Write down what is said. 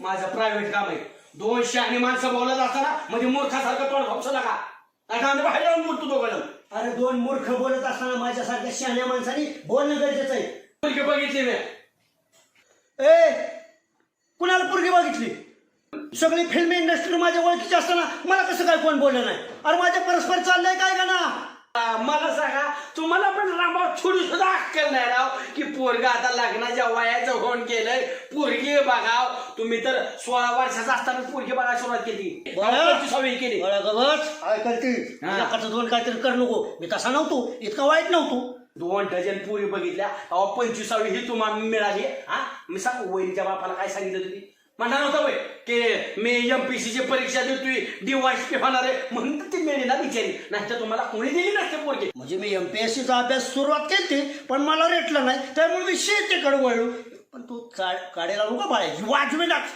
माझं प्रायव्हेट काम आहे. दोन शहाणी माणसं बोलत असताना म्हणजे मूर्खासारखं तोंड खोपसं नका. नाही बाहेर जाऊन बोलतो दोघं अरे दोन मूर्ख बोलत असताना माझ्यासारख्या शहाण्या माणसाने बोलणं गरजेचं आहे. मुलगी बघितली मी. ए कुणाला पोरगी बघितली? सगळी फिल्म इंडस्ट्री माझ्या ओळखीची असताना मला कसं काय कोण बोललं नाही? अरे माझ्या परस्पर चाललंय काय का ना आ, मला सांगा तुम्हाला पण रामाव थोडी सुद्धा अक्कल नाही राव की पोरगा आता लग्नाच्या वयाचं होऊन गेलंय. पोरगी बघाव तुम्ही तर सोळा वर्षाचा असताना पोरगी बघायला सुरुवात केली. बरं. सवयी केली. बरं गवच ऐकल ती हा. एकाचं दोन काहीतरी कर नको. मी तसा नव्हतो. इतका वाईट नव्हतो. दोन डझन पुरी बघितल्या. अहो पंचवीसावी ही तुम्हाला मिळाली. हा? मी सांगू वहिनीच्या बापाला काय सांगितलं तुम्ही? म्हणणार होता वय की मी एमपीसी ची परीक्षा देतोय डीवायसी होणार आहे म्हणून तर ती मिळेल ना बिचारी. नाही तर तुम्हाला कोणी दिली नसते पोरगी. म्हणजे मी एमपीएससी चा अभ्यास सुरुवात केली पण मला रेटलं नाही त्यामुळे मी शेतीकडे वळलो. पण तू काढायला नको बाळा? वाजवी लाग